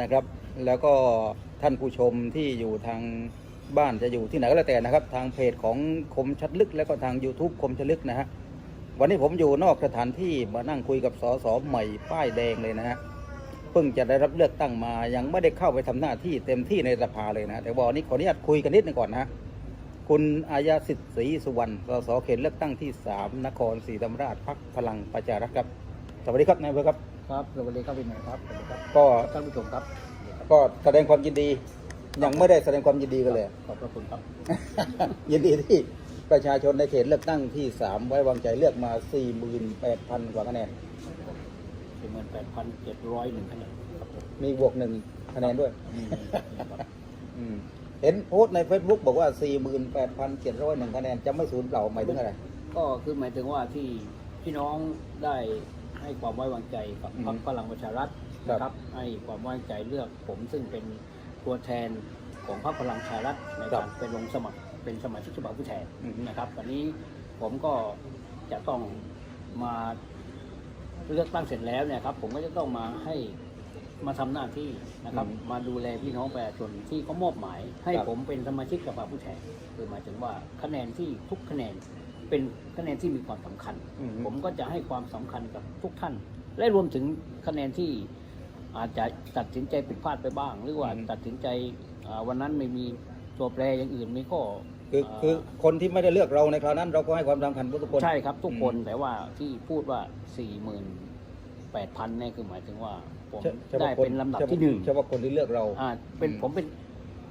นะครับ แล้วก็ท่านผู้ชมที่อยู่ทางบ้านจะอยู่ที่ไหนก็แล้วแต่นะครับ ทางเพจของคมชัดลึก แล้วก็ทาง YouTube คมชัดลึกนะฮะวันนี้ผมอยู่นอกสถานที่มานั่งคุยกับสสใหม่ป้ายแดงเลยนะฮะเพิ่งจะได้รับเลือกตั้งมายังไม่ได้เข้าไปทำหน้าที่เต็มที่ในสภาเลยนะแต่วันนี้ขออนุญาตคุยกันนิดนึงก่อนนะคุณอายาสิทธิ์ศรีสุวรรณสสเขตเลือกตั้งที่ 3 นครศรีธรรมราชพักพลังประชารัฐครับ สวัสดีครับนายเภอครับ ครับสวัสดีครับพี่หมายครับสวัสดีครับก็ท่านผู้ชมครับก็แสดงความยินดี ยังไม่ได้แสดงความยินดีกันเลย ขอบพระคุณครับ ยินดีที่ประชาชนในเขตเลือกตั้งที่3ไว้วางใจเลือกมา48,000กว่าคะแนนสี่หมื่นแปดพันเจ็ดร้อยหนึ่งคะแนนครับผมมีบวกหนึ่งคะแนนด้วยนี่ครับอืมเห็นโพสต์ใน Facebook บอกว่า 48,701คะแนนจะไม่สูญเปล่าหมายถึงอะไร ก็คือหมายถึงว่าที่พี่น้องได้ ให้ความไว้วางใจกับอืมพรรคพลังประชารัฐครับนะครับ ให้ความไว้วางใจเลือกผมซึ่งเป็นตัวแทนของพรรคพลังประชารัฐในการเป็นลงสมัครเป็นสมาชิกสภาผู้แทนอืมนะครับวันนี้ผมก็จะต้องมาเลือกตั้งเสร็จแล้วเนี่ยครับ ผมก็จะต้องมาให้มาทำหน้าที่นะครับ มาดูแลพี่น้องประชาชนที่เขามอบหมาย ให้ผมเป็นสมาชิกสภาผู้แทนคือหมายถึงว่าคะแนนที่ทุกคะแนน เป็นคะแนนที่มีความสำคัญอืมผมก็จะให้ความสำคัญกับทุกท่าน และรวมถึงคะแนนที่อาจจะตัดสินใจผิดพลาดไปบ้าง หรือว่าอืมตัดสินใจอ่าวันนั้นไม่มีตัวแปรอย่างอื่นมีข้อคือคือคนที่ไม่ได้เลือกเราในคราวนั้น เราก็ให้ความสำคัญทุกคนใช่ครับ ทุกคนอืมแต่ว่าที่พูดว่าสี่หมื่นแปดพันเนี่ยคือหมายถึงว่าผมเฉเฉได้พาะคนเป็นลำดับเฉพาะที่หนึ่งเฉพาะคนที่เลือกเราอ่าเป็นอืมผมเป็น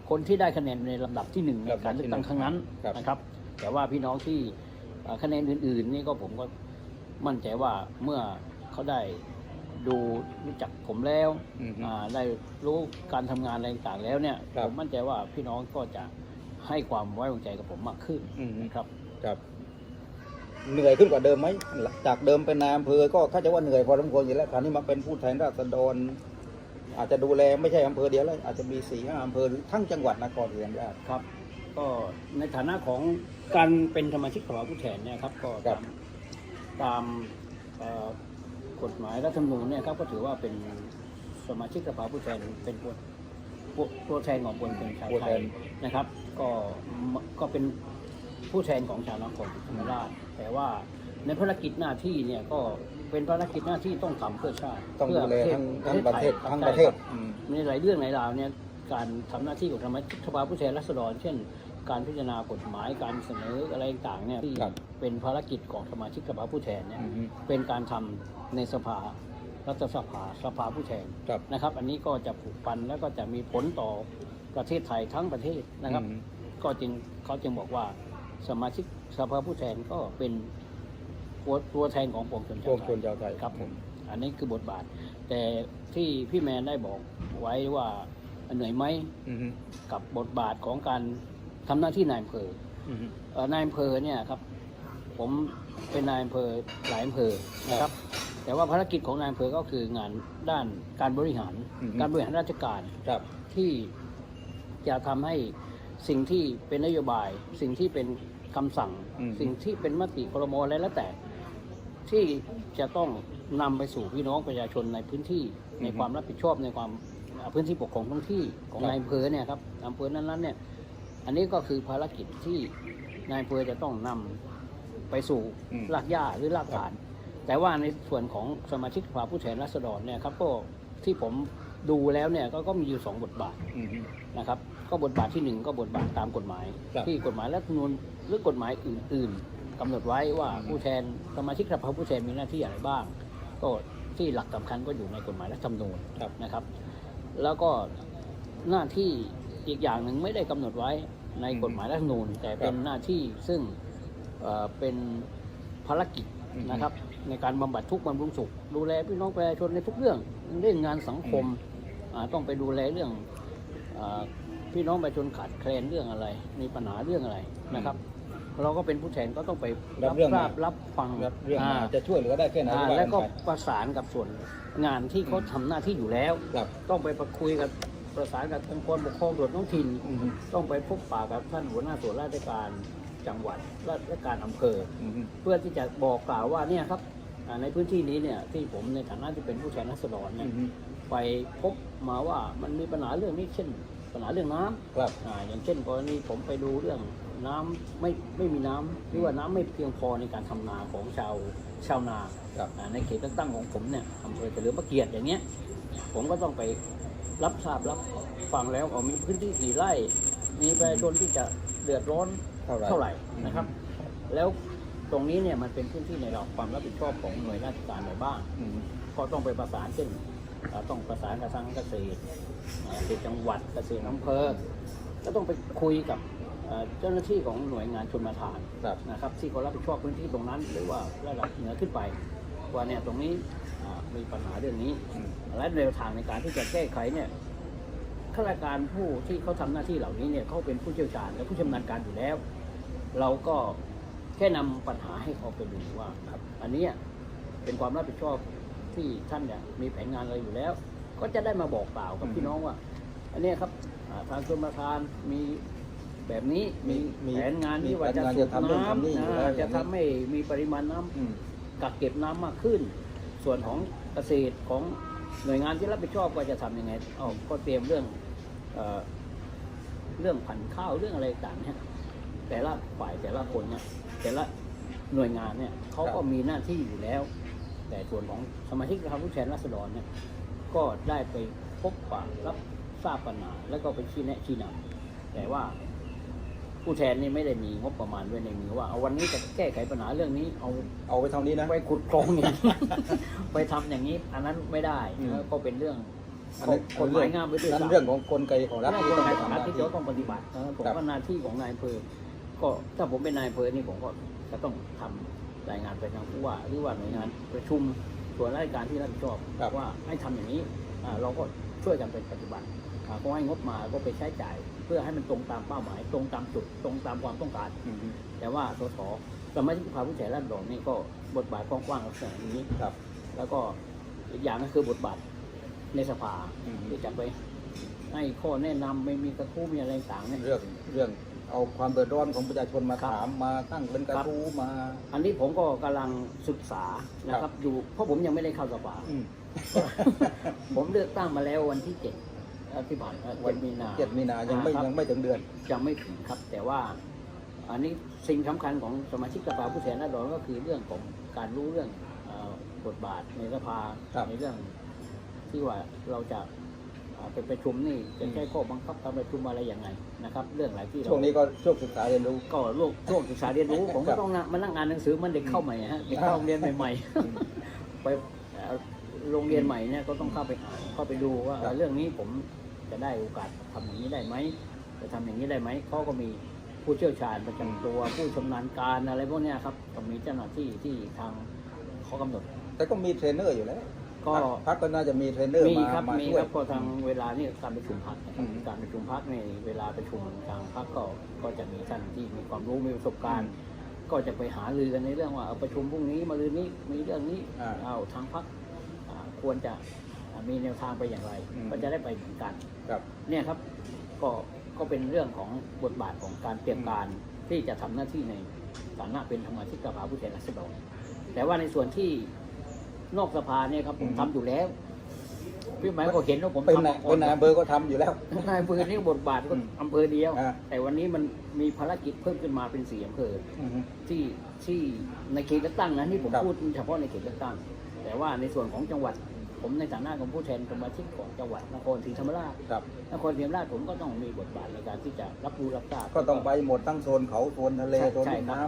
คนที่ได้คะแนนในลำดับที่หนึ่งในลำดับการเลือกตั้งครั้งนั้นครับนะครับ แต่ว่าพี่น้องที่อ่า คะแนนอื่น ๆ นี่ก็ผมก็มั่นใจว่าเมื่อเขาได้ดูรู้จักผมแล้วอืม อ่าได้รู้การทำงานอะไรต่างๆแล้วเนี่ยครับ ผมมั่นใจว่าพี่น้องก็จะให้ความไว้วางใจกับผมมากขึ้นอืมนะครับ ครับ เหนื่อยขึ้นกว่าเดิมไหมจากเดิมเป็นนายอำเภอก็ถ้าจะว่าเหนื่อยพอสมควรอยู่แล้วคราวนี้มาเป็นผู้แทนราษฎร อาจจะดูแลไม่ใช่อำเภอเดียวแล้วอาจจะมีสี่ห้าอำเภอหรือทั้งจังหวัดนครศรีธรรมราช ครับก็ในฐานะของ การเป็นสมาชิกสภาผู้แทนเนี่ยครับก็ครัตาบมตามเอ่อกฎหมายรัฐธรรมนูญเนี่ยครับก็ถือว่าเป็นสมาชิกสภาผู้แทนเป็นตัวตัวตัวแทนของคนเป็นชาวผู้ไทแทยนนะครับ ก็ก็เป็นผู้แทนของชาวนครศรีธรรมราชแต่ว่าในภารกิจหน้าที่เนี่ยก็เป็นภารกิจหน้าที่ต้องทำเพื่อชาติต้องเพื่ดูแลทั้งทั้งประเทศไยทั้งใช่ประเทศคบอืมในหลายเรื่องหลายราวเนี่ยการทำหน้าที่ของสมาชิกสภาผู้แทนราษฎรเช่น การพิจารณากฎหมายการเสนออะไรต่างๆเนี่ยที่ครับเป็นภารกิจของสมาชิกสภาผู้แทนเนี่ยอืมเป็นการทำในสภารัฐสภาสภาผู้แทนครับ นะครับ อันนี้ก็จะผูกพันแล้วก็จะมีผลต่อประเทศไทยทั้งประเทศนะครับ อืม ก็จึงเขาจึงบอกว่าสมาชิกสภาผู้แทนก็เป็นตัวตัวแทนของปวงชนพชาววกไทคนยชาวไทยครับผมอันนี้คือบทบาท แต่ที่พี่แมนได้บอกไว้ว่าเหนื่อยไหม อืมกับบทบาทของการ ทำหน้าที่นายอำเภออืมเอ่อนายอำเภอเนี่ยครับผมเป็นนายอำเภอหลายอำเภอนะครับ แต่ว่าภารกิจของนายอำเภอก็คืองานด้านการบริหารอืมการบริหารราชการครับที่จะทำให้สิ่งที่เป็นนโยบาย สิ่งที่เป็นคำสั่งอืมสิ่งที่เป็นมติครมอะไรแล้วแต่ ที่จะต้องนำไปสู่พี่น้องประชาชนในพื้นที่ในความรับผิดชอบในความอ่าพื้นที่ปกครองท้องที่ของนายอำเภอเนี่ยครับอำเภอนั้นๆเนี่ย อันนี้ก็คือภารกิจที่นายอำเภอจะต้องนำไปสู่อืม รากหญ้าหรือรากฐาน แต่ว่าในส่วนของสมาชิกสภาผู้แทนราษฎรเนี่ยครับก็ที่ผมดูแล้วเนี่ยก็ก็มีอยู่สองบทบาท อืมนะครับก็บทบาทที่หนึ่งก็บทบาทตามกฎหมาย ครับที่กฎหมายรัฐธรรมนูญหรือกฎหมายอื่น ๆกำหนดไว้ว่าอืม ผู้แทนสมาชิกสภาผู้แทนมีหน้าที่อะไรบ้าง ก็ที่หลักสำคัญก็อยู่ในกฎหมายรัฐธรรมนูญครับ นะครับ แล้วก็หน้าที่อีกอย่างหนึ่งไม่ได้กำหนดไว้ ในกฎหมายรัฐธรรมนูญแต่เป็นหน้าที่ซึ่งเอ่อเป็นภารกิจอืมนะครับ ในการบำบัดทุกข์บำรุงสุข ดูแลพี่น้องประชาชนในทุกเรื่องเรื่องงานสังคมอ่าต้องไปดูแลเรื่องอาพี่น้องประชาชนขาดแคลนเรื่องอะไร มีปัญหาเรื่องอะไรนะครับ เราก็เป็นผู้แทนก็ต้องไปรับเรื่องทมาราบรับฟังรับเรื่องมาอ่าจะช่วยเหลือได้แค่ไหนอ่าว่าแล้วก็นไปประสานกับส่วนงานที่เขาทำหน้าที่อยู่แล้วครับต้องไปประคุยกับ ประสานกับองค์กรปกครองส่วนท้องถิ่นอืมต้องไปพบปะกับท่านหัวหน้าส่วนราชการจังหวัดราชการอำเภออืมเพื่อที่จะบอกกล่าวว่าเนี่ยครับอ่าในพื้นที่นี้เนี่ยที่ผมในฐานะที่เป็นผู้แทนรัษฎรอืเนี่ยมไปพบมาว่ามันมีปัญหาเรื่องนี้เช่น ปัญหาเรื่องน้ำครับ อ่าอย่างเช่นกรณีผมไปดูเรื่องน้ำไม่ไม่มีน้ำหรือว่าน้ำไม่เพียงพอในการทำนาของชาวชาวนาครับ อ่าในเขตเลือกตั้งของผมเนี่ยอำเภอเฉลิมพระเกียรติอย่างเงี้ย ผมก็ต้องไป รับทราบรับฟังแล้วเอามีพื้นที่กี่ไร่ มีประชาชนที่จะเดือดร้อนเท่าไหร่เท่าไหร่นะครับ แล้วตรงนี้เนี่ยมันเป็นพื้นที่ในระดับความรับผิดชอบของหน่วยราชการในบ้าง อืม ก็ต้องไปประสานเช่นเอ่อต้องประสานกับทางเกษตรเอ่อเกษตรจังหวัดเกษตรอำเภอ ก็ต้องไปคุยกับเอ่อเจ้าหน้าที่ของหน่วยงานชนประทานครับ นะครับ ที่เขารับผิดชอบพื้นที่ตรงนั้น หรือว่าระดับเหนือขึ้นไปว่าเนี่ยตรงนี้อ่า มีปัญหาเรื่องนี้อืมและแนวทางในการที่จะแก้ไขเนี่ยข้าราชการผู้ที่เขาทำหน้าที่เหล่านี้เนี่ยเขาเป็นผู้เชี่ยวชาญและผู้ชำนาญการอยู่แล้ว เราก็แค่นำปัญหาให้เขาไปดูว่าครับอันเนี้ยเป็นความรับผิดชอบที่ท่านเนี่ยมีแผนงานอะไรอยู่แล้ว ก็จะได้มาบอกกล่าวกับอืมพี่น้องว่า อันเนี้ยครับอ่าทางชนประทานมีแบบนี้มีมีมีแผนงานที่มีว่าจะแผนงานสูจะบทำเรื่องน้ทำนี่อยู่ำแล้วอ่าอจะย่างนี้ทำให้มีปริมาณน้ำอืมกักเก็บน้ำมากขึ้น ส่วนของ เกษตรของหน่วยงานที่รับผิดชอบก็จะทำยังไงเอก็เตรียมเรื่องเอเรื่องพันข้าวเรื่องอะไรต่างเนี่ยแต่ละฝ่ายแต่ละคนเนี่ยแต่ละหน่วยงานเนี่ยเขาก็มีหน้าที่อยู่แล้ว แต่ส่วนของสมาชิกสภาผู้แทนราษฎรเนี่ยก็ได้ไปพบปะรับทราบปัญหาแล้วก็ไปชี้แนะชี้นำแต่ว่า ผู้แทนนี่ไม่ได้มีงบประมาณไว้ในมือว่าเอาวันนี้จะแก้ไขปัญหาเรื่องนี้เอาเอาไปเท่านี้นะ ไปขุดคลองอย่างนี้ ไปทำอย่างนี้ อันนั้นไม่ได้อืมแล้วก็เป็นเรื่องอันนั้นกฎหมายงามไปด้วยนั่นซ้ำ เรื่องของกลไกของรัฐเรื่องที่กฎต้องหมายไปของรัทำหฐน้าที่ ที่จะต้องปฏิบัตินะครับผมครับ ว่าหน้าที่ของนายอำเภอก็ถ้าผมเป็นนายอำเภอนี่ผมก็จะต้องทำรายงานไปทางผู้ว่าหรือว่าหน่วยงานประชุม ส่วนราชการที่รับผิดชอบครับ ว่าให้ทำอย่างนี้อ่าเราก็ช่วยกันไปปฏิบัติอ่าก็ให้งบมาก็ไปใช้จ่าย เพื่อให้มันตรงตามเป้าหมาย ตรงตามจุดตรงตามความต้องการ อืมแต่ว่าสสสมาชิกสภาผู้แทนราษฎรนี่ก็บทบาทกว้างๆลักษณะนี้ ครับ แล้วก็อีกอย่างก็คือบทบาทในสภาอืม ที่จะไปให้ข้อแนะนำไม่มีกระทู้มีอะไรต่างเนี่ย เรื่องเรื่อง เอาความเดือดร้อนของประชาชนมาครับถามมาตั้งเป็นกระครับทู้มา อันนี้ผมก็กำลังศึกษานะคครัรับบอยู่เพราะผมยังไม่ได้เข้าสภาอืม ผมเลือกตั้งมาแล้ววันที่เจ็ดเอ่อที่ผ่านเอ่อวัเจ็ดมีนาเจ็ดมีนายังไม่อ่าครับ ยังไม่ถึงเดือน ยังไม่ถึงครับ แต่ว่า อันนี้สิ่งสำคัญของสมาชิกสภาผู้แทนราษฎรก็คือเรื่องของการรู้เรื่องเอ่อบทบาทในสภาครับ ในเรื่องที่ว่าเราจะอ่า ไปประชุมนี่จะใช้ข้อบังคับการประชุมอะไรยังไงนะครับ เรื่องอะไรที่เราช่วงนี้ก็ช่วงศึกษาเรียนรู้ก็ร่วมร่วมศึกษาเรียนรู้ผมครัก็บต้องนั่งมานั่งอ่านหนังสือเหมันเด็กเข้าใหม่ฮะเด็กเข้าโรงเรียนใหม่ๆไปเอ่อโรงเรียนใหม่เนี่ยก็ต้องเข้าไปอ่านเข้าไปดูว่าเออเรื่องนี้ผมจะได้โอกาสทำอย่างนี้ได้ไหมจะทำอย่างนี้ได้ไหมเขาก็มีผู้เชี่ยวชาญประจำตัวผู้ชำนาญการอะไรพวกเนี้ยครับก็มีเจ้าหน้าที่ที่ทางเขากำหนด แต่ก็มีเทรนเนอร์อยู่แล้ว ก็พรรคพักก็น่าจะมีเทรนเนอร์มีมาครับมามีช่วยครับก็ทางเวลานี่การประชุมพักอืม การประชุมพักในเวลาประชุมทางพักก็ก็จะมีท่านที่มีความรู้มีประสบการณ์ ก็จะไปหารือกันในเรื่องว่าเอาประชุมพรุ่งนี้มารืนนี้มีเรื่องนี้อ่าเอาทางพักควรจะอ่ามีแนวทางไปอย่างไร อืม ก็จะได้ไปเหมือนกัน ครับเนี่ยครับก็ก็เป็นเรื่องของบทบาทของการเตรียมการที่จะทำหน้าที่ในฐานะเป็นสมาชิกสภาผู้แทนราษฎรแต่ว่าในส่วนที่ นอกสภาเนี่ยครับผมทำอยู่แล้ว พี่หมายก็เห็นว่าผมเป็นทำนายมาก่อ เป็นนนายอำเภอก็ทำอยู่แล้ว นายอำเภอนี่บทบาทก็อืมอำเภอเดียว อ่า แต่วันนี้มันมีภารกิจเพิ่มขึ้นมาเป็นสี่อำเภอ อืม ที่ที่ในเขตเลือกตั้งนะนี่ผมครับพูดเฉพาะในเขตเลือกตั้ง แต่ว่าในส่วนของจังหวัด ผมในฐานะของผู้แทนสมาชิกของจังหวัดนครศรีธรรมราชครับ นครศรีธรรมราชผมก็ต้องมีบทบาทในการที่จะรับรู้รับทราบ ก็ต้องไปหมดทั้งโซนเขาโซนทะเลใช่โซนใช่ลุ่มครับ น้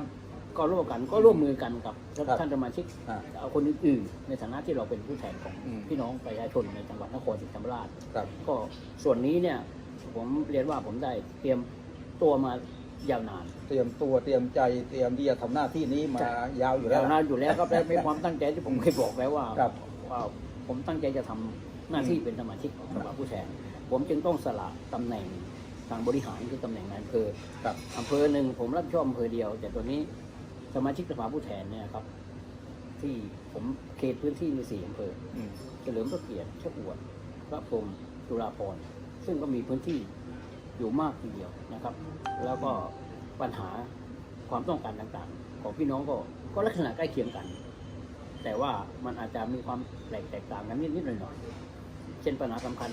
ก็ร่วมกันก็ร่วมมือกันกับครับท่านสมาชิกำอ่าเอาคนอื่นๆในฐานะที่เราเป็นผู้แทนของอืม พี่น้องประชาชนในจังหวัดนครศรีธรรมราช ครับ ก็ส่วนนี้เนี่ยผมเรียนว่าผมได้เตรียมตัวมายาวนานเตรียมตัวเตรียมใจเตรียมที่จะทำหน้าที่นี้มายาวอยู่แล้ยาว วนานอยู่แล้วครับและมีความตั้งใจที่ผมเคยบอกแล้วว่าครับว่าผมตั้งใจจะทำหน้าที่เป็นสมาชิกของสภาผู้แทนผมจึงต้องสละตำแหน่งทางบริหารคือตำแหน่งนายอำเภอครับ อำเภอหนึ่งผมรับผิดชอบอำเภอเดียว แต่ตัวนี้ สมาชิกสภาผู้แทนเนี่ยครับ ที่ผมเขตพื้นที่มีสี่อำเภออืมเฉลิมพระเกียรติชะอวดพระพรหมจุฬาภรณ์ซึ่งก็มีพื้นที่อยู่มากทีเดียวนะครับ แล้วก็ปัญหาความต้องการต่างๆ ของพี่น้องก็ก็ลักษณะใกล้เคียงกัน แต่ว่ามันอาจจะมีความแปลกแตกต่างกันนิดๆหน่อยๆเช่นปัญหาสำคัญ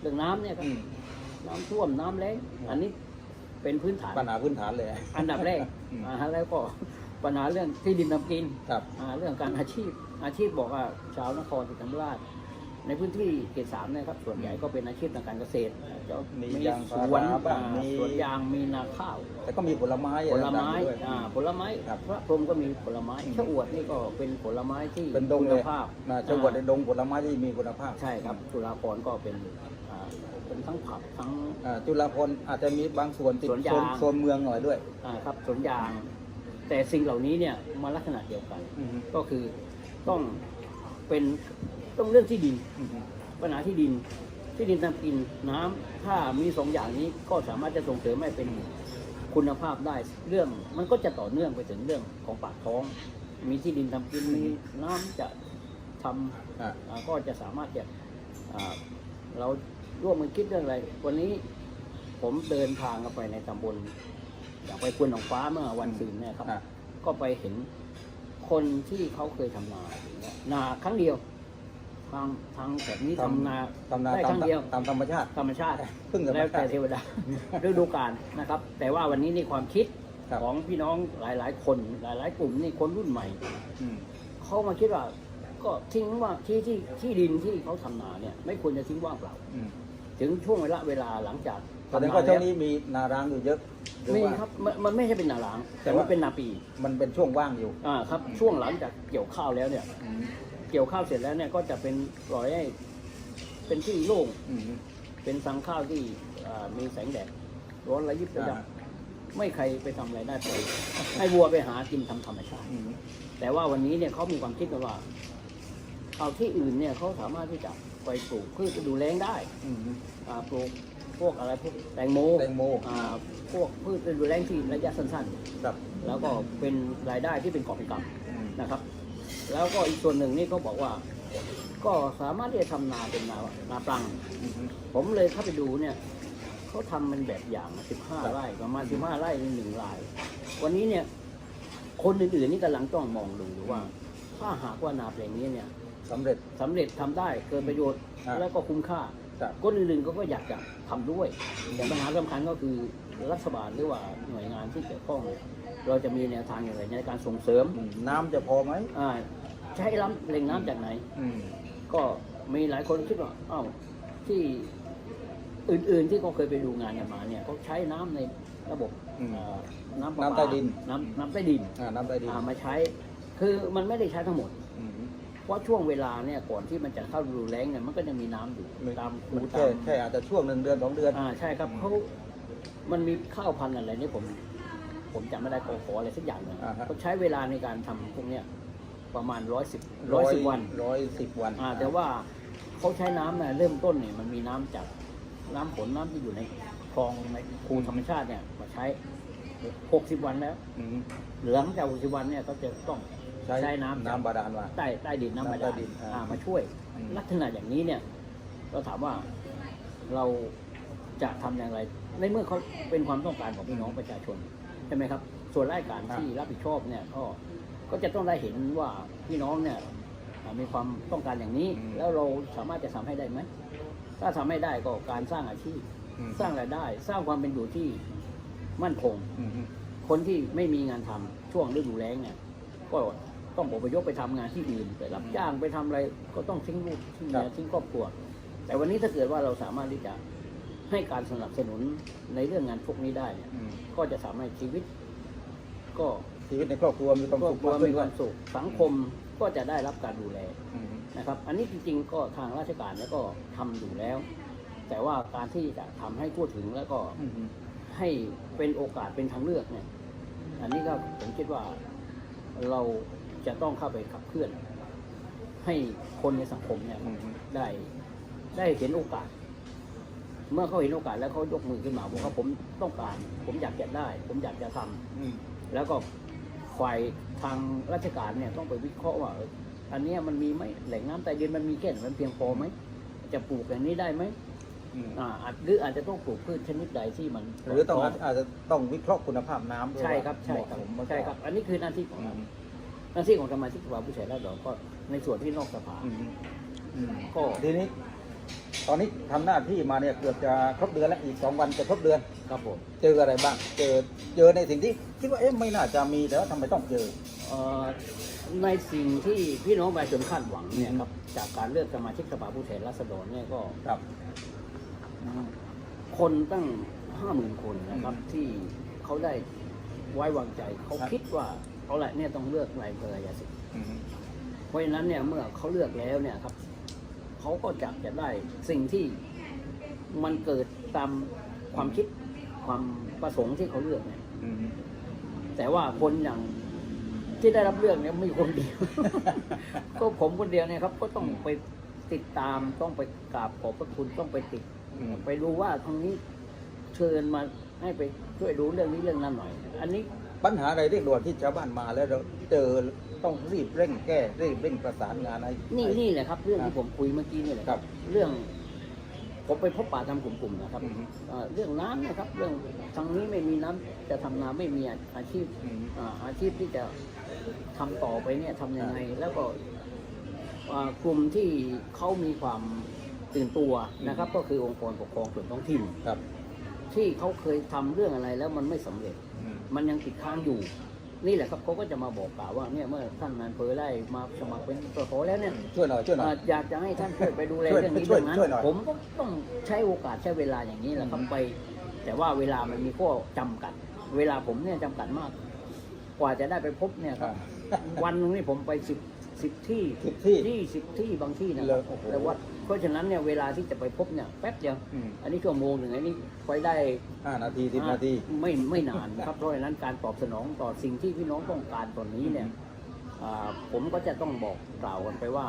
เรื่องน้ำเนี่ยครับอืมน้ำท่วมน้ำแล้งอันนี้เป็นพื้นฐานปัญหาพื้นฐานเลย อันดับแรกอืมอ่าฮะแล้วก็ ปัญหาเรื่องที่ดินทำกินครับอ่าเรื่องการอาชีพอาชีพบอกว่าชาวนครศรีธรรมราช ในพื้นที่เขตสามเนะครับส่วนใหญ่ก็เป็นอาชีพทางการเกษตรจะมีมียางสพาวนราบ้างอ่ามี สวนยางมีนาข้าวแต่ก็มีผลไม้ผลไม้อะไรต่างๆด้วย อ่าผลไม้ครับพระพรหมก็มีผลไม้อืมชะอวดนี่ก็เป็นผลไม้ที่เป็นดงคุเลณย ภาพนะจังหวัดในดงผลไม้ที่มีคุณภาพใช่ครับจุฬาภรณ์ก็เป็นอ่าเป็นทั้งผับทั้ง อ่าจุฬาภรณ์อาจจะมีบางส่วนติดสวนยางโซนโซนเมืองหน่อยด้วย อ่าครับสวนยาง แต่สิ่งเหล่านี้เนี่ยมาลักษณะเดียวกัน อืมก็คือต้องเป็นต้องเรื่องที่ดิน อืมปัญหาที่ดินที่ดินทำกินน้ำถ้ามีสองอย่างนี้ก็สามารถจะส่งเสริมให้เป็นคุณภาพได้เรื่องมันก็จะต่อเนื่องไปถึงเรื่องของปากท้อง มีที่ดินทำกินมีน้ำจะทำอ่าอ่าก็จะสามารถจะอ่าเราร่วมมือคิดเรื่องอะไร วันนี้ผมเดินทางเข้าไปในตำบล อย่างไปควนหนองฟ้าเมื่อวันศุกร์เนี่ยครับ อ่าก็ไปเห็นคนที่เขาเคยทำนาอย่างเงี้ยนาครั้งเดียว ทางทางแบบนี้ทำนา ตำนาได้ตาคมรั้งเดียว ตามธรรมชาติ ธรรมชาติพึ่งธรรมแล้วชาแต่ติเทวดา ฤดูกาลนะครับ แต่ว่าวันนี้นี่ความคิดครับ ของพี่น้องหลาย ๆ คนหลาย ๆ กลุ่มนี่คนรุ่นใหม่ อืม เขามาคิดว่า ก็ทิ้งว่าที่ที่ที่ดินที่เขาทำนาเนี่ย ไม่ควรจะทิ้งว่างเปล่า อืม ถึงช่วงเวลาเวลาหลังจากแสดงทำว่านาช่วงแล้วนี้มีนาร้างอยู่เยอะหอมีว่า ครับมันมันไม่ใช่เป็นนาหลางแต่ว่าเป็นนาปีมันเป็นช่วงว่างอยู่ อ่าครับช่วงหลังจากเกี่ยวข้าวแล้วเนี่ย อืมเกี่ยวข้าวเสร็จแล้วเนี่ยก็จะเป็นปล่อยให้เป็นที่โล่งอืม เป็นสังข้าวที่อ่ามีแสงแดดร้อนระยิบระยับอ่า ไม่ใครไปทำอะไรได้เลยให้วัวไปหากินทำธรรมชาติ อืมแต่ว่าวันนี้เนี่ยเขามีความคิดกันว่าเอาที่อื่นเนี่ยเขาสามารถที่จะ ไปปลูกพืชฤดูแล้งได้อืมอ่าปลูกพวกอะไรพวกแตงโมแตงโมอ่าพวกพืชฤดูแล้งที่ระยะสั้นครับๆ แล้วก็เป็นรายได้ที่เป็นกอบเป็นกำอืมนะครับ แล้วก็อีกส่วนหนึ่งนี่เขาบอกว่า ก็สามารถที่จะทำนาเป็นนานาปลัง อืม ผมเลยเข้าไปดูเนี่ยเขาทำเป็นแบบอย่างครั15บไร่ประมาณ15ไร่ในหนึ่งราย วันนี้เนี่ย คนอื่นๆนี่กำลังต้องมองดูอยู่ว่า ถ้าหากว่านาแปลงนี้เนี่ย สำเร็จ สำเร็จทำได้เกิดประโยชน์ครับแล้วก็คุ้มค่า ครับคนอื่นๆก็ก็อยากจะทำด้วย แต่ปัญหาสำคัญก็คือรัฐบาลหรือว่าหน่วยงานที่เกี่ยวข้องเนี่ยเราจะมีแนวทางอย่างไรในการส่งเสริมอืมน้ำจะพอไหมอ่าใช้ล้ำแหล่งน้ำจากไหน อืม ก็มีหลายคนคิดว่าอ้าวที่อื่นๆที่เขาเคยไปดูงานกันมาเนี่ยเขาใช้น้ำในระบบอืมเอ่อน้ำประปาน้ำใต้ดิน น้ำน้ำใต้ดินอ่าน้ำใต้ดินอ่ามาใช้ คือมันไม่ได้ใช้ทั้งหมด อืม เพราะช่วงเวลาเนี่ยก่อนที่มันจะเข้าฤดูแล้งเนี่ยมันก็ยังมีน้ำอยู่ไม่ตามคูมันตาแค่มแค่อาจจะช่วงหนึ่งเดือนสองเดือน อ่าใช่ครับเขามันมีข้าวพันธุ์อะไรนี่ผม ผมจำไม่ได้กอขออะไรสักอย่างหนึงอ่าฮะ เขาใช้เวลาในการทำพวกเนี้ยประมาณร้อยสิบร้อยสิบวัน ร้อยสิบวันอ่าแต่ว่าเขาใช้น้ำเนี่ยเริ่มต้นเนี่ยมันมีน้ำจากน้ำฝนน้ำที่อยู่ในคลองในคูธรรมชาติเนี่ยมาใช้ 60 วันแล้วอืมหลังจาก 60 วันเนี่ยก็จะต้อง ใช้ใช้น้ำน้ำบาดาลมาใต้ใต้ดินน้ำบาน้ำใต้ดาลดินอ่าอ่ามาช่วยอืมลักษณะอย่างนี้เนี่ย เราถามว่าเราจะทำอย่างไร ในเมื่อเขาเป็นความต้องการของพี่น้องประชาชนใช่ไหมครับ ส่วนราชการที่รับผิดชอบเนี่ยก็ก็จะต้องได้เห็นว่าพี่น้องเนี่ยอ่ามีความต้องการอย่างนี้ แล้วเราสามารถจะทำให้ได้ไหมถ้าทำให้ได้ก็การสร้างอาชีพอืมสร้างรายได้ สร้างความเป็นอยู่ที่มั่นคงอืมคนที่ไม่มีงานทำช่วงฤดูแล้งเนี่ยก็ ต้องอพยพไปทำงานที่อื่นไปรับจ้างไปทำอะไรก็ต้องทิ้งลูกทิ้งเมียทิ้งครอบครัว แต่วันนี้ถ้าเกิดว่าเราสามารถที่จะให้การสนับสนุนในเรื่องงานพวกนี้ได้เนี่ยอืมก็จะสามารถชีวิต ก็ชีวิตในครอบครัวมีความครอบสุขครัวมากขึ้มีนความสุขสังคมก็จะได้รับการดูแลอืมนะครับ อันนี้จริงๆ ก็ทางราชการเนี่ยก็ทำอยู่แล้ว แต่ว่าการที่จะทำให้ทั่วถึงแล้วก็อืมให้เป็นโอกาสเป็นทางเลือกเนี่ย อันนี้ก็ผมคิดว่าเรา จะต้องเข้าไปขับเคลื่อน ให้คนในสังคมเนี่ยอืม ได้ได้เห็นโอกาส เมื่อเขาเห็นโอกาสแล้วเขายกมือขึ้นมาบอกว่าผมต้องการ ผมอยากจะได้ ผมอยากจะทำ อืม แล้วก็ฝ่ายทางราชการเนี่ยต้องไปวิเคราะห์ว่าเอออันเนี้ยมันมีไหมแหล่งน้ำใต้ดินมันมีแค่ไหนมันเพียงพอไหมจะปลูกอย่างนี้ได้ไหมอืมอ่าอาจหรืออาจจะต้องปลูกพืชชนิดใดที่มันหรือต้องอาจอาจจะต้องวิเคราะห์คุณภาพน้ำด้วยใช่ครับว่าใช่ครับเหมาะสมใช่ครับ อันนี้คือหน้าที่ของอืเราม หน้าที่ของสมาชิกสภาผู้แทนราษฎรก็ในส่วนที่นอกสภา อืมอืมก็ ทีนี้ ตอนนี้ทำหน้าที่มาเนี่ยเกือบจะครบเดือนแล้วอีกสองวันจะครบเดือน ครับผมเจออะไรบ้าง เจอเจอในสิ่งที่คิดว่าเอ๊ะไม่น่าจะมีแต่ว่าทำไมต้องเจอ เอ่อในสิ่งที่พี่น้องประชาชนคาดหวังเนี่ยครับจากการเลือกสมาชิกสภาผู้แทนราษฎรเนี่ยก็ ครับ คนตั้งห้าหมื่นคนนะครับอืมที่เขาได้ไว้วางใจ เขาครับ คิดว่า เอาละเนี่ยต้องเลือกนายอำเภอยาสิทธิ์อืมเพราะฉะนั้นเนี่ยเมื่อเขาเลือกแล้วเนี่ยครับเขาก็จะจะได้สิ่งที่มันเกิดตามความคิดความประสงค์ที่เขาเลือกเนี่ยอืมแต่ว่าคนอย่างที่ได้รับเลือกเนี่ยไม่คนเดียว ก็ผมคนเดียวเนี่ยครับ ก็ต้องไปติดตามต้องไปกราบขอบพระคุณต้องไปติดอืมไปดูว่าทางนี้เชิญมาให้ไปช่วยดูเรื่องนี้เรื่องนั้นหน่อย อันนี้ ปัญหาอะไรเร่งด่วนที่ชาวบ้านมาแล้วเราเจอต้องรีบเร่งแก้รีบเร่งประสานงานให้นี่ให้นี่แหละครับ เรื่องครับที่ผมคุยเมื่อกี้นี่แหละครับ เรื่องผมไปพบป่าทำกลุ่มๆนะครับอืมเอ่อเรื่องน้ำนะครับ เรื่องทางนี้ไม่มีน้ำจะทำนาไม่มีอาชีพอืมอ่าอาชีพที่จะทำต่อไปเนี่ยทำยังไงแล้วก็อ่ากลุ่มที่เขามีความตื่นตัวนะครับ ก็คือองค์กรปกครองส่วนท้องถิ่นครับที่เขาเคยทำเรื่องอะไรแล้วมันไม่สำเร็จอื มมันยังติดค้างอยู่ นี่แหละครับเขาก็จะมาบอกกล่าวว่าเนี่ยเมื่อท่านนายอำเภอได้มาสมัครเป็นสสแล้วเนี่ยช่วยหน่อยช่วยหน่อย อ่าอยากจะให้ท่านช่วยไปดูแลช่วยเรื่องนี้ช่วยเรื่องนั้นช่วยหน่อย ผมก็ต้องใช้โอกาสใช้เวลาอย่างนี้แหละครับอืมไป แต่ว่าเวลามันมีข้อจำกัด เวลาผมเนี่ยจำกัดมาก กว่าจะได้ไปพบเนี่ยครับวันหนึงนี่ผมไปสิบ สิบที่สิบที่ยี่สิบที่บางที่นะคเลรัยบโอ้โหแต่ว่าเพราะฉะนั้นเนี่ยเวลาที่จะไปพบเนี่ยแป๊บเดียว อืม อันนี้ชั่วโมงหนึ่งอันนี้ไปได้ห้านาทีสิบนาที ไม่ไม่นานครับเพราะฉะนั้นการตอบสนองต่อสิ่งที่พี่น้องต้องการตอนนี้เนี่ยอ่าผมก็จะต้องบอกกล่าวกันไปว่า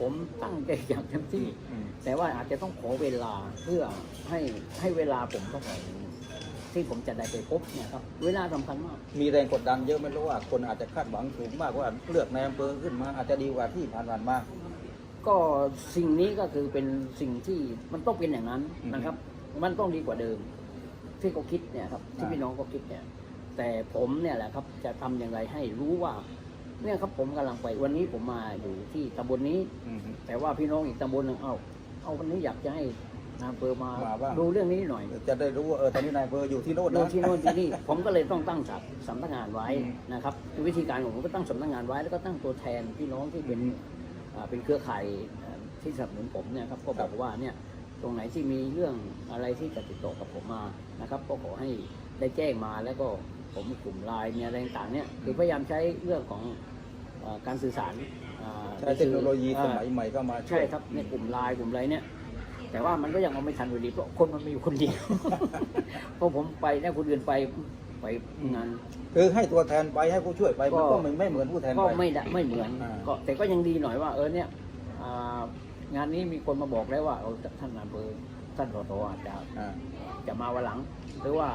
ผมตั้งใจอย่างเต็มที่ อืม แต่ว่าอาจจะต้องขอเวลาเพื่อให้ให้เวลาผมต้อง ที่ผมจะได้ไปพบเนี่ยครับเวลาสำคัญมาก มีแรงกดดันเยอะไหมรู้ว่าคนอาจจะคาดหวังสูงมากว่าเลือกนายอำเภอขึ้นมาอาจจะดีกว่าที่ผ่านๆมา ก็สิ่งนี้ก็คือเป็นสิ่งที่มันต้องเป็นอย่างนั้นอืมนะครับ มันต้องดีกว่าเดิม ที่เขาคิดเนี่ยครับ ที่อ่า พี่น้องเขาคิดเนี่ย แต่ผมเนี่ยแหละครับจะทำอย่างไรให้รู้ว่า เนี่ยครับผมกำลังไปวันนี้ผมมาอยู่ที่ตำบลนี้ อืม แต่ว่าพี่น้องอีกตำบลหนึ่งเอาเอาวันนี้อยากจะให้ นายอำเภอมามาบ้าง ดูเรื่องนี้หน่อย จะได้รู้ว่าเออตอนนี้นายอำเภออยู่ที่โน่นโน่นะนที่โน่นที่นี่ ผมก็เลยต้องตั้งจัดสำนักงานไว้อืม นะครับคือวิธีการของผมก็ตั้งสำนักงานไว้ แล้วก็ตั้งตัวแทนพี่น้องที่เป็นอ่าเป็นเครือข่ายอ่าที่สนับสนุนผมเนี่ยครับก็บอกว่าเนี่ยตรงไหนที่มีเรื่องอะไรที่จะติดต่อกับผมมานะครับ ก็ขอให้ได้แจ้งมาแล้วก็ผมมีกลุ่มไลน์มีอะไรต่างๆเนี่ยคือพยายามใช้เรื่องของอ่าการสื่อสารอ่าใช้เทคโนโลยีสอ่ามัยใหม่เข้ามาช่ใช่วย ครับในกลุ่มไลน์กลุ่มอะไรเนี่ย แต่ว่ามันก็ยังเอาไม่ทันอยู่ดีเพราะคนมันมีอยู่คนเดียวเพราะผมไปเนี่ยคนอื่นไปไปงานคือให้ตัวแทนไปให้ผู้ช่วยไปมันก็ก็ไม่ไม่เหมือนผู้แทนก็ไป ไม่ได้ไม่เหมือนอ่า ก็แต่ก็ยังดีหน่อยว่าเออเนี่ยอ่างานนี้มีคนมาบอกแล้วว่าเอาท่านอำเภอท่านสสอาจจะอ่าจะมาวันหลัง หรือว่า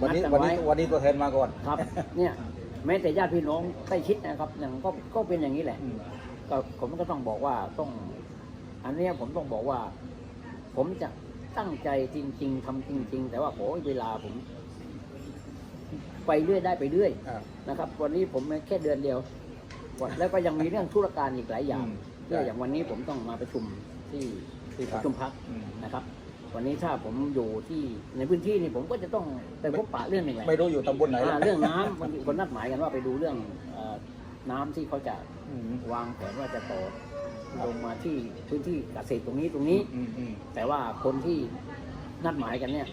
วันนี้ดกัวันไนี้วันนี้ตัวแทนมาก่อนครับ เนี่ยแม้แต่ญาติพี่น้องใกล้ชิดนะครับอย่างก็ก็เป็นอย่างนี้แหละ อืมก็ผมก็ต้องบอกว่าต้อง อันเนี้ยผมต้องบอกว่า ผมจะตั้งใจจริง ๆทำจริง ๆ แต่ว่าโอ้ยเวลาผม ไปเรื่อยได้ไปเรื่อยอ่านะครับ วันนี้ผมแค่เดือนเดียววันแล้วก็ยังมีเรื่องธุรการอีกหลายอย่างอืมเรื่องอย่างวันนี้ผมต้องมาประชุมที่ที่ปพักระชุมพักอืมนะครับ วันนี้ถ้าผมอยู่ที่ในพื้นที่นี่ผมก็จะต้องไปพบปะเรื่องหนึ่งแหละไม่รู้อยู่ตำบลไหนอ่าแล้วเรื่องน้ำมันมีคนนัดหมายกันว่าไปดูเรื่องเอ่อน้ำที่เขาจะอืมวางแผนว่าจะต่อ ลงมาที่พื้นที่เกษตรตรงนี้ตรงนี้ อืมอืมแต่ว่าคนที่นัดหมายกันเนี่ย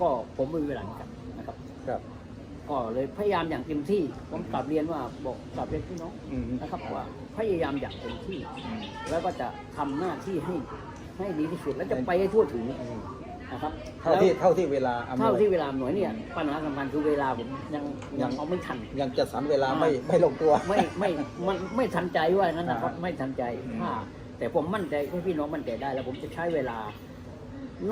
ก็ผมไม่มีเวลาเหมือนกันนะครับ ครับก็เลยพยายามอย่างเต็มที่ ผมกลับเรียนว่าบอกกลับเรียนพี่น้องอืมนะครับว่าพยายามอย่างเต็มที่อืมแล้วก็จะทำหน้าที่ให้ให้ดีที่สุดแล้วจะไปให้ทั่วถึง อืม นะครับเท่าที่เท่าที่เวลาอำนวย เท่าที่เวลาหน่วยเนี่ยปัญหาสำคัญคือเวลาผมยังยังเอาไม่ทัน ยังจัดสรรเวลาไม่ไม่ลงตัว ไม่ไม่มันไม่ทันใจว่างั้นนะครับ อ่าไม่ทันใจอืมถ้าแต่ผมมั่นใจให้พี่น้องมั่นใจได้ แล้วผมจะใช้เวลา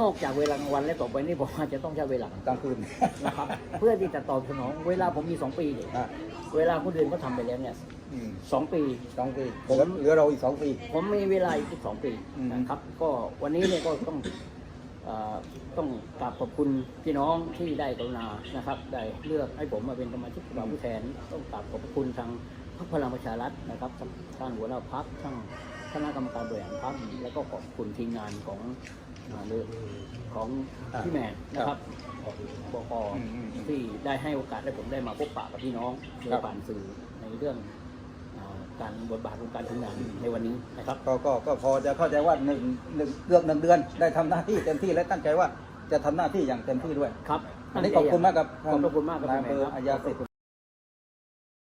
นอกจากเวลากลางวันแล้วต่อไปนี่ผมอาจจะต้องใช้เวลากลางคืนนะครับ เพื่อที่จะตอบสนองเวลาผมมีสองปีเนี่ยอะเวลาคนอื่นก็ทำไปแล้วเนี่ยอืมสองปี สองปีผมเหลือเหลือเราอีกสองปี ผมมีเวลาอีกสองปีอืม นะครับ ก็วันนี้เนี่ยก็ต้องเอ่อ ต้องกราบขอบคุณพี่น้องที่ได้กรุณานะครับ ได้เลือกให้ผมมาเป็นสมาชิกสภาผู้แทน ต้องกราบขอบคุณทางพรรคพลังประชารัฐนะครับทั้งท่านหัวหน้าพักทั้งคณะกรรมการบริหารพักแล้วก็ขอบคุณทีมงานของอ่าเรือของพี่แมนนะครับบกอืมอืมอืมที่ได้ให้โอกาสให้ผมได้มาพบปะกับพี่น้องโดยครับผ่านสื่อในเรื่องอ่า การบทบาทของการทำงานในวันนี้นะครับก็ก็ก็พอจะเข้าใจว่าหนึ่งหนึ่งเกือบหนึ่งเดือนได้ทำหน้าที่เต็มที่และตั้งใจว่าจะทำหน้าที่อย่างเต็มที่ด้วยครับอันนี้ขอบคุณมากครับขอบพระคุณมากครับนายพี่อำแมเภนอครับอาญาสิทธิ์